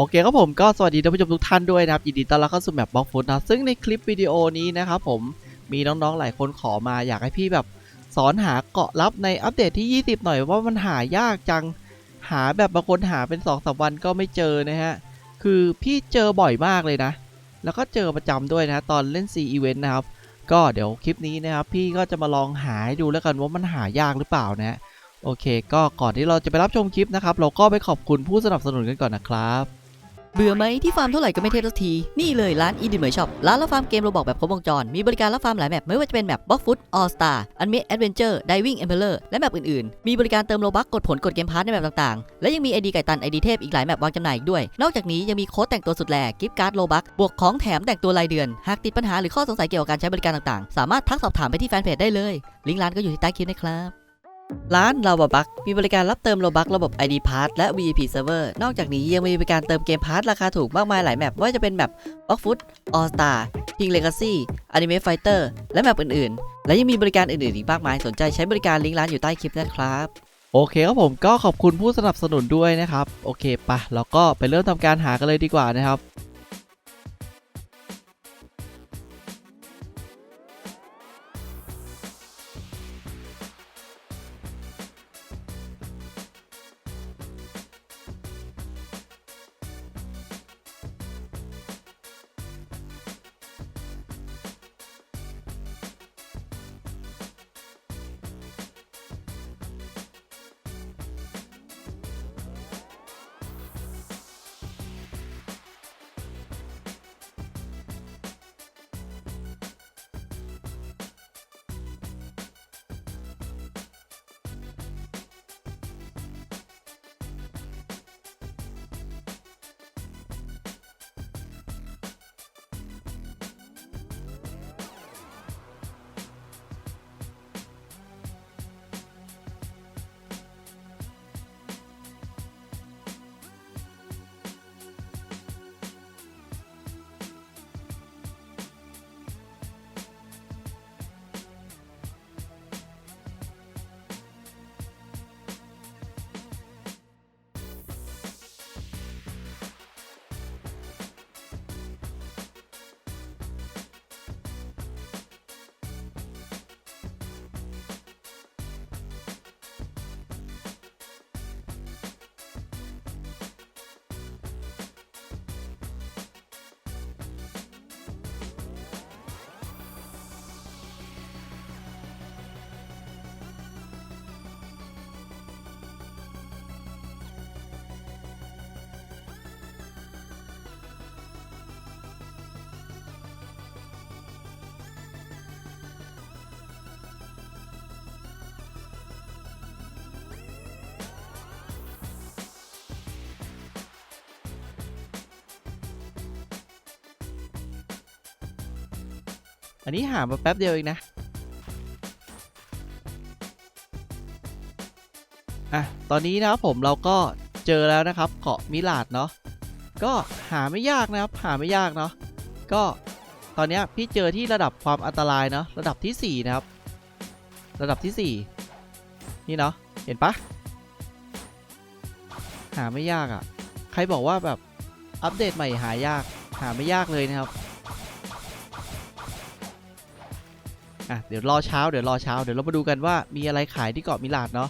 โอเคครับผมก็สวัสดีท่านผู้ชมทุกท่านด้วยนะครับยินดีต้อนรับเข้าสู่แมปบล็อกฟุตนะซึ่งในคลิปวิดีโอนี้นะครับผมมีน้องๆหลายคนขอมาอยากให้พี่แบบสอนหาเกาะลับในอัปเดตที่ 20 หน่อยว่ามันหายากจังหาแบบบางคนหาเป็น2อสวันก็ไม่เจอนะฮะคือพี่เจอบ่อยมากเลยนะ แล้วก็เจอประจำด้วยนะตอนเล่น C Event นะครับก็เดี๋ยวคลิปนี้นะครับพี่ก็จะมาลองหาดูแล้วกันว่ามันหายากหรือเปล่านะโอเค ก็ก่อนที่เราจะไปรับชมคลิปนะครับเราก็ไปขอบคุณผู้สนับสนุนกันก่อนนะครับ เบื่อไหมที่ฟาร์มเท่าไหร่ก็ไม่เทพสักที นี่เลยร้านอีดิเหมยช็อปร้านรับฟาร์มเกมโรบอกแบบครบวงจร มีบริการรับฟาร์มหลายแมปไม่ว่าจะเป็นแมปบล็อกฟุตออสตาอันเม a แอดเวนเจอร์ไดวิ่งเอ็มเพลเลอร์และแมปอื่นๆ มีบริการเติมโลบักกดผลกดเกมพาร์ทในแมปต่างๆ และยังมีไอดีไก่ตันไอดีเทพอีกหลายแมปวางจำหน่ายอีกด้วย นอกจากนี้ยังมีโค้ดแต่งตัวสุดแหลกกิฟต์การ์ดโลบักบวกของแถมแต่งตัวรายเดือนหากติดปัญหาหรือข้อสงสัยเกี่ยวกับการใช้บริการต่างๆ สามารถทักสอบถามไปที่แฟนเพจได้เลยลิงก์ร้านก็อยู่ที่ใต้คลิปนะครับ ร้านลาวบักมีบริการรับเติมโลบักระบบ ID Pass และ VIP Server นอกจากนี้ยังมีบริการเติมเกมพาร์ทราคาถูกมากมายหลายแมปว่าจะเป็นแมป b l o c k f o o t All Star King Legacy Anime Fighter และแมปอื่นๆ และยังมีบริการอื่นๆ อีกมากมายสนใจใช้บริการลิงก์ร้านอยู่ใต้คลิปนะครับ โอเคครับผมก็ขอบคุณผู้สนับสนุนด้วยนะครับ โอเคปะเราก็ไปเริ่มทำการหากันเลยดีกว่านะครับ อันนี้หามาแป๊บเดียวเองนะ อะ ตอนนี้นะครับผมเราก็เจอแล้วนะครับเกาะมิลาดเนาะ ก็หาไม่ยากนะครับ หาไม่ยากเนาะ ก็ตอนเนี้ยพี่เจอที่ระดับความอันตรายเนาะระดับที่ 4 นะครับ ระดับที่ 4 นี่เนาะ เห็นปะหาไม่ยากอะ่ะ ใครบอกว่าแบบอัปเดตใหม่หายาก หาไม่ยากเลยนะครับ อะเดี๋ยวรอเช้าเดี๋ยวรอเช้าเดี๋ยวเรามาดูกันว่ามีอะไรขายที่เกาะมิลาดเนาะ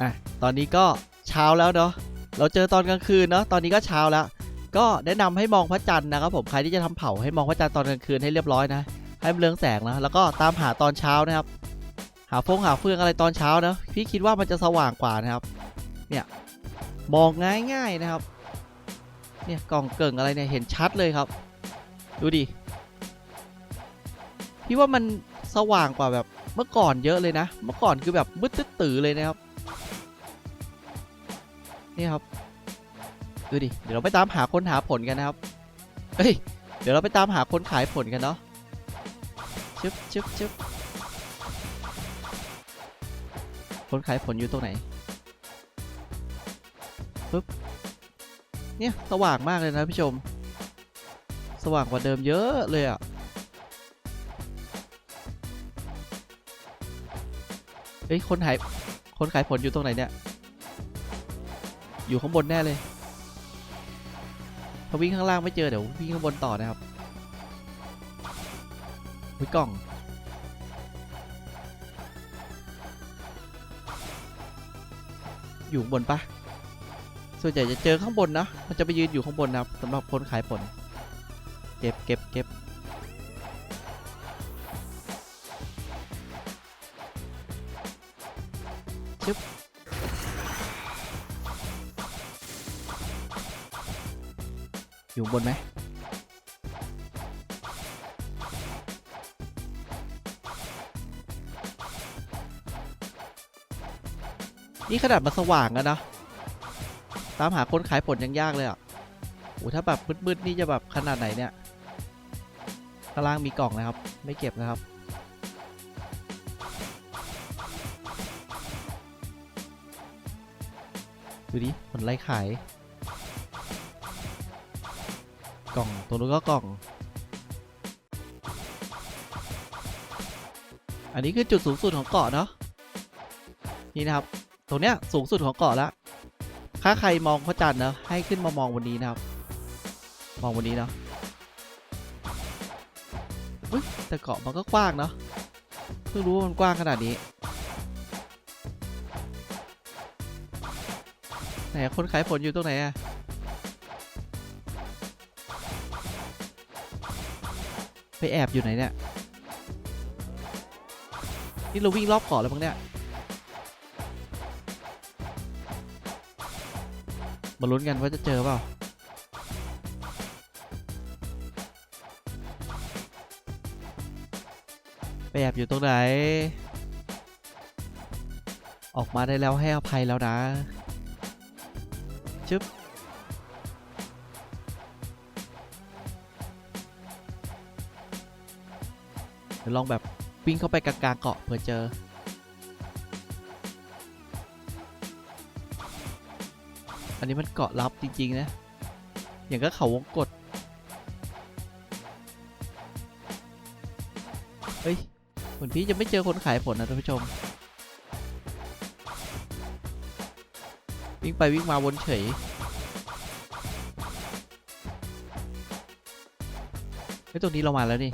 อะตอนนี้ก็เช้าแล้วเนาะเราเจอตอนกลางคืนเนาะตอนนี้ก็เช้าแล้ว ก็แนะนำให้มองพระจันทร์นะครับผมใครที่จะทำเผาให้มองพระจันทร์ตอนกลางคืนให้เรียบร้อยนะ ให้มันเรืองแสงนะแล้วก็ตามหาตอนเช้านะครับ หาฟงหาเฟืองอะไรตอนเช้านะพี่คิดว่ามันจะสว่างกว่านะครับ เนี่ยมองง่ายๆนะครับ เนี่ยกล่องเกิ่งอะไรเนี่ยเห็นชัดเลยครับ ดูดิพี่ว่ามันสว่างกว่าแบบเมื่อก่อนเยอะเลยนะ เมื่อก่อนคือแบบมืดตึ๊ดตื่อเลยนะครับ นี่ครับดูดิเดี๋ยวเราไปตามหาคนหาผลกันนะครับเฮ้ยเดี๋ยวเราไปตามหาคนขายผลกันเนาะชึบชึบชึบคนขายผลอยู่ตรงไหนปึ๊บเนี่ยสว่างมากเลยนะพี่ชม สว่างกว่าเดิมเยอะเลยอะ่ะเฮ้ยคนขายคนขายผลอยู่ตรงไหนเนี่ย อยู่ข้างบนแน่เลยถ้าวิ่งข้างล่างไม่เจอเดี๋ยววิ่งข้างบนต่อนะครับวิกล่อง อยู่ข้างบนปะส่วนใหญ่จะเจอข้างบนนะมันจะไปยืนอยู่ข้างบนนะครับสำหรับคนขายผล เก็บเก็บเก็บ อยู่บนไหมนี่ขนาดมันสว่างอะนะ ตามหาคนขายผลยังยากเลยอะโอ้ถ้าแบบมืดๆนี่จะแบบขนาดไหนเนี่ยข้างล่างมีกล่องนะครับ ไม่เก็บนะครับ ดูดิผลไล่ขาย ล่อง ตรงนู้นก็กล่อง อันนี้คือจุดสูงสุดของเกาะเนาะ นี่นะครับ ตรงเนี้ยสูงสุดของเกาะแล้วถ้าใครมองพระจันทร์นะให้ขึ้นมามองบนนี้นะครับ มองบนนี้เนาะอุ้ยแต่เกาะมันก็กว้างเนาะ เพิ่งรู้ว่ามันกว้างขนาดนี้ ไหนคนขายผลอยู่ตรงไหนอะ ไปแอบอยู่ไหนเนี่ยนี่เราวิ่งรอบเกาะแล้วมั้งเนี่ยมาลุ้นกันว่าจะเจอเปล่าไปแอบอยู่ตรงไหน ออกมาได้แล้วให้อภัยแล้วนะ ชึบ ยวลองแบบวิ่งเข้าไปกลางๆเกาะเผื่อเจอ อันนี้มันเกาะลับจริง ๆ นะ อย่างก็เขาวงกดเฮ้ยเหมือนพี่จะไม่เจอคนขายผลนะท่านผู้ชม วิ่งไปวิ่งมาวนเฉยเฮ้ยตรงนี้เรามาแล้วนี่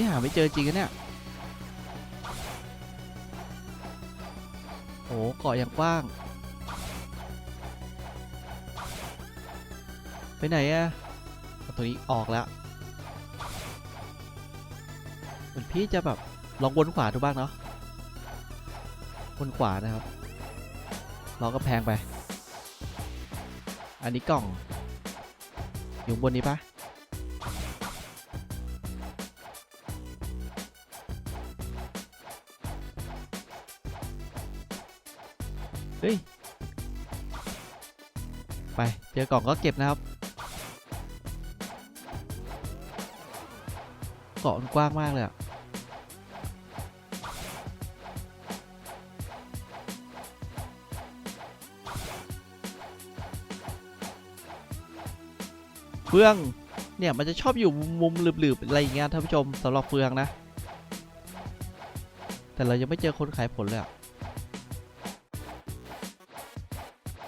เฮ้ยหาไม่เจอจริงอะเนี่ยโอ้เกาะอย่างกว้าง ไปไหนอะตัวนี้ออกแล้วเหมือนพี่จะแบบลองวนขวาดูบ้างเนาะวนขวานะครับเราก็แพงไป อันนี้กล่อง อยู่บนนี้ปะ เฮ้ย ไปเจอกล่องก็เก็บนะครับ เกาะกว้างมากเลยอะเฟือง เนี่ยมันจะชอบอยู่มุมๆหลืบๆอะไรอย่างเงี้ยท่านผู้ชมสำหรับเฟืองนะ แต่เรายังไม่เจอคนขายผลเลยอะ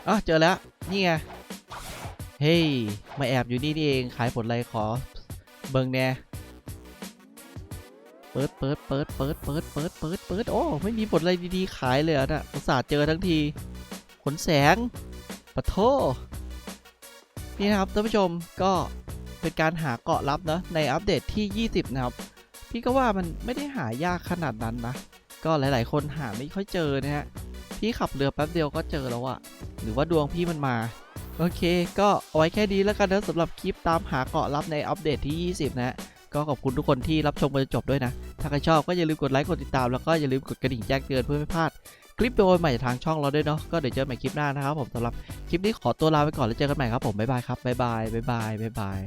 อะเจอแล้ว นี่ไง เฮ้ย มาแอบอยู่นี่นี่เอง ขายผลอะไรขอ เบิงแน่เปิดเปิดเปิดเปิดเปิดเปิดเปิดเปิดโอ้ ไม่มีผลอะไรดีๆ ขายเลยอะนะอุตส่าห์เจอทั้งที ขนแสงปะโทนี่นะครับท่านผู้ชมก็เป็นการหาเกาะลับนะในอัปเดตที่ 20 นะครับ พี่ก็ว่ามันไม่ได้หายากขนาดนั้นนะ ก็หลายๆ คนหาไม่ค่อยเจอนะฮะ พี่ขับเรือแป๊บเดียวก็เจอแล้วอะหรือว่าดวงพี่มันมา โอเค ก็เอาไว้แค่นี้แล้วกันนะสำหรับคลิปตามหาเกาะลับในอัปเดตที่ 20 นะก็ขอบคุณทุกคนที่รับชมจนจบด้วยนะ ถ้าใครชอบก็อย่าลืมกดไลค์ กดติดตาม แล้วก็อย่าลืมกดกระดิ่งแจ้งเตือนเพื่อไม่พลาด คลิปวิดีโอใหม่จากทางช่องเราด้วยเนาะ ก็เดี๋ยวเจอกันใหม่คลิปหน้านะครับผมสำหรับคลิปนี้ขอตัวลาไปก่อนแล้วเจอกันใหม่ครับผม บ๊ายบายครับ บ๊ายบาย บ๊ายบาย บ๊ายบาย